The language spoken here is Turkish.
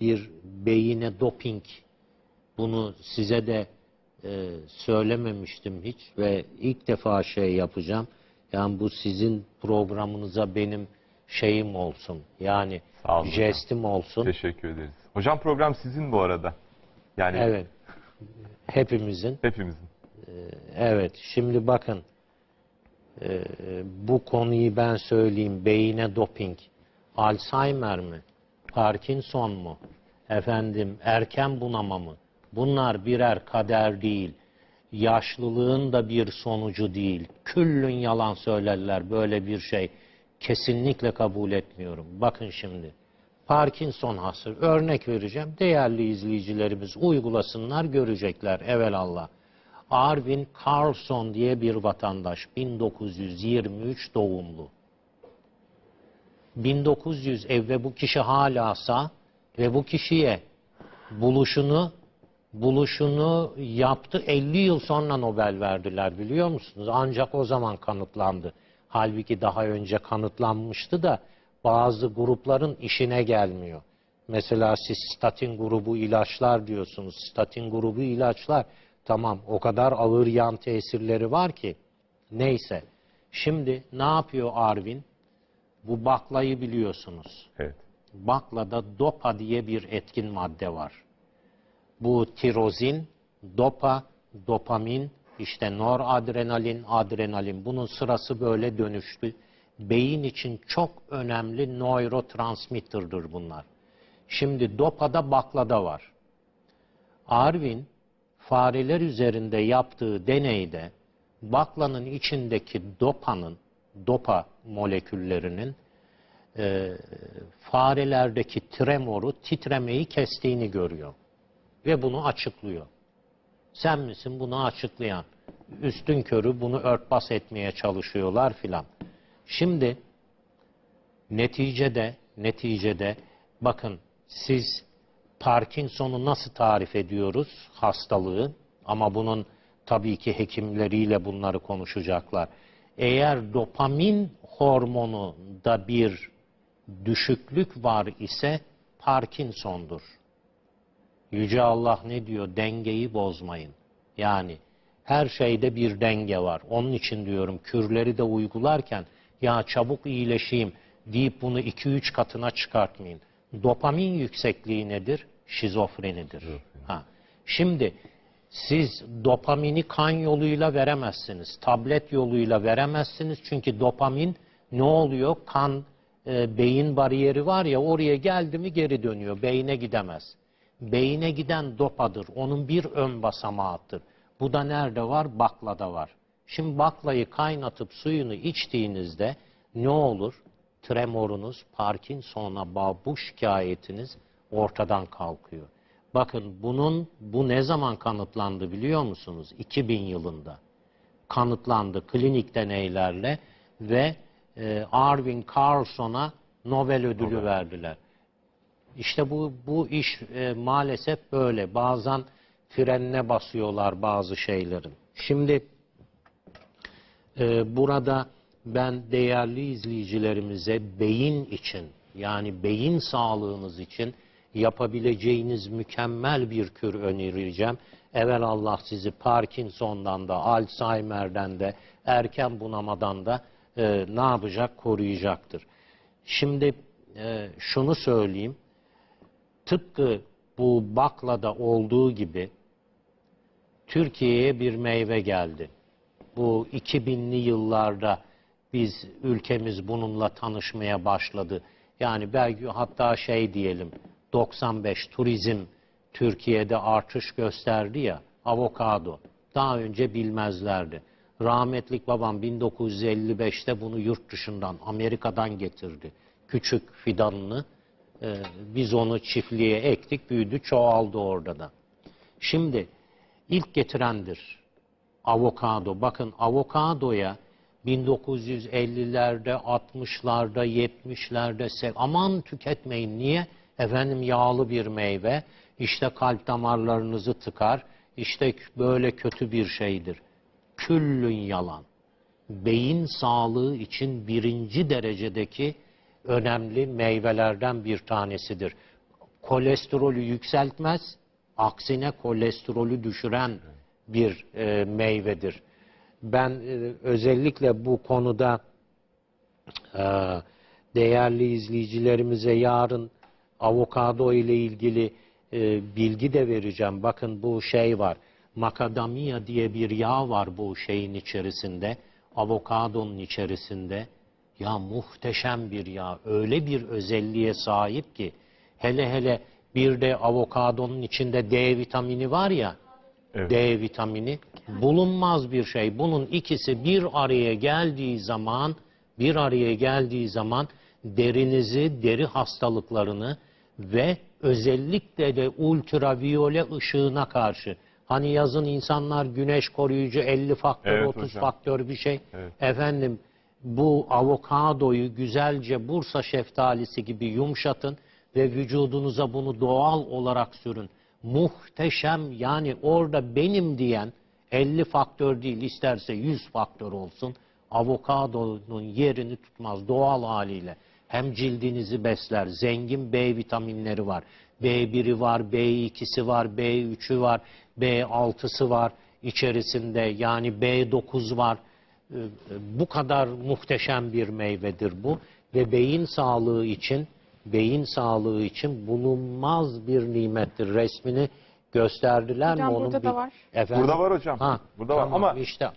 bir beyine doping bunu size de e, söylememiştim hiç ve ilk defa şey yapacağım. Yani bu sizin programınıza benim şeyim olsun. Yani Sağ olun hocam. jestim olsun. Teşekkür ederiz. Hocam program sizin bu arada. Yani Evet. Hepimizin. hepimizin. Evet. Şimdi bakın e, bu konuyu ben söyleyeyim. Beyine doping. Alzheimer mi? Parkinson mu? Efendim erken bunama mı? Bunlar birer kader değil. Yaşlılığın da bir sonucu değil. Küllün yalan söylerler böyle bir şey. Kesinlikle kabul etmiyorum. Bakın şimdi. Parkinson hastası. Örnek vereceğim. Değerli izleyicilerimiz uygulasınlar görecekler evelallah. Arvin Carlson diye bir vatandaş. 1923 doğumlu. 1900 ev ve bu kişi hala sağ ve bu kişiye buluşunu buluşunu yaptı 50 yıl sonra Nobel verdiler biliyor musunuz? Ancak o zaman kanıtlandı. Halbuki daha önce kanıtlanmıştı da bazı grupların işine gelmiyor. Mesela siz statin grubu ilaçlar diyorsunuz. Statin grubu ilaçlar tamam o kadar ağır yan tesirleri var ki. Neyse. Şimdi ne yapıyor Arvin? Bu baklayı biliyorsunuz. Evet. Baklada dopa diye bir etkin madde var. Bu tirozin, dopa, dopamin, işte noradrenalin, adrenalin bunun sırası böyle dönüştü. Beyin için çok önemli nörotransmitter'dır bunlar. Şimdi dopada baklada var. Arvin fareler üzerinde yaptığı deneyde baklanın içindeki dopanın, dopa moleküllerinin e, farelerdeki tremoru, titremeyi kestiğini görüyor. Ve bunu açıklıyor. Sen misin bunu açıklayan? Üstün körü bunu örtbas etmeye çalışıyorlar filan. Şimdi neticede neticede bakın siz Parkinson'u nasıl tarif ediyoruz hastalığı ama bunun tabii ki hekimleriyle bunları konuşacaklar. Eğer dopamin hormonunda bir düşüklük var ise Parkinson'dur. Yüce Allah ne diyor? Dengeyi bozmayın. Yani her şeyde bir denge var. Onun için diyorum kürleri de uygularken ya çabuk iyileşeyim deyip bunu 2-3 katına çıkartmayın. Dopamin yüksekliği nedir? Şizofrenidir. Ha. Şimdi siz dopamini kan yoluyla veremezsiniz. Tablet yoluyla veremezsiniz. Çünkü dopamin ne oluyor? Kan, e, beyin bariyeri var ya oraya geldi mi geri dönüyor. Beyne gidemez. Beyine giden dopadır. Onun bir ön basamağıdır. Bu da nerede var? Baklada var. Şimdi baklayı kaynatıp suyunu içtiğinizde ne olur? Tremorunuz, Parkinson'a bağlı bu şikayetiniz ortadan kalkıyor. Bakın bunun bu ne zaman kanıtlandı biliyor musunuz? 2000 yılında kanıtlandı klinik deneylerle ve e, Arvin Carlson'a Nobel ödülü verdiler. İşte bu bu iş e, maalesef böyle. Bazen frenine basıyorlar bazı şeylerin. Şimdi e, burada ben değerli izleyicilerimize beyin için yani beyin sağlığınız için yapabileceğiniz mükemmel bir kür önereceğim. Evvel Allah sizi Parkinson'dan da, Alzheimer'den de, erken bunamadan da e, ne yapacak? Koruyacaktır. Şimdi e, şunu söyleyeyim. Tıpkı bu baklada olduğu gibi Türkiye'ye bir meyve geldi. Bu 2000'li yıllarda biz ülkemiz bununla tanışmaya başladı. Yani belki hatta şey diyelim 95 turizm Türkiye'de artış gösterdi ya avokado. Daha önce bilmezlerdi. Rahmetlik babam 1955'te bunu yurt dışından Amerika'dan getirdi. Küçük fidanını e, biz onu çiftliğe ektik büyüdü çoğaldı orada da. Şimdi ilk getirendir avokado. Bakın avokadoya 1950'lerde, 60'larda, 70'lerde sev aman tüketmeyin. Niye? Efendim yağlı bir meyve, işte kalp damarlarınızı tıkar, işte böyle kötü bir şeydir. Küllün yalan. Beyin sağlığı için birinci derecedeki önemli meyvelerden bir tanesidir. kolesterolü yükseltmez, aksine kolesterolü düşüren bir e, meyvedir. Ben e, özellikle bu konuda e, değerli izleyicilerimize yarın avokado ile ilgili e, bilgi de vereceğim. Bakın bu şey var. Macadamia diye bir yağ var bu şeyin içerisinde. Avokadonun içerisinde. Ya muhteşem bir yağ. Öyle bir özelliğe sahip ki hele hele bir de avokadonun içinde D vitamini var ya. Evet. D vitamini bulunmaz bir şey. Bunun ikisi bir araya geldiği zaman bir araya geldiği zaman derinizi, deri hastalıklarını ve özellikle de ultraviyole ışığına karşı hani yazın insanlar güneş koruyucu 50 faktör Evet 30 hocam. faktör bir şey. Evet. Efendim bu avokadoyu güzelce Bursa şeftalisi gibi yumuşatın ve vücudunuza bunu doğal olarak sürün. Muhteşem yani orada benim diyen 50 faktör değil isterse 100 faktör olsun. Avokadonun yerini tutmaz doğal haliyle. Hem cildinizi besler, zengin B vitaminleri var. B1'i var, B2'si var, B3'ü var, B6'sı var içerisinde. Yani B9 var. Ee, Bu kadar muhteşem bir meyvedir bu ve beyin sağlığı için beyin sağlığı için bulunmaz bir nimettir. Resmini gösterdiler Hocam mi onun burada da var. Efendim? Burada var hocam. Ha, Burada var tamam, ama işte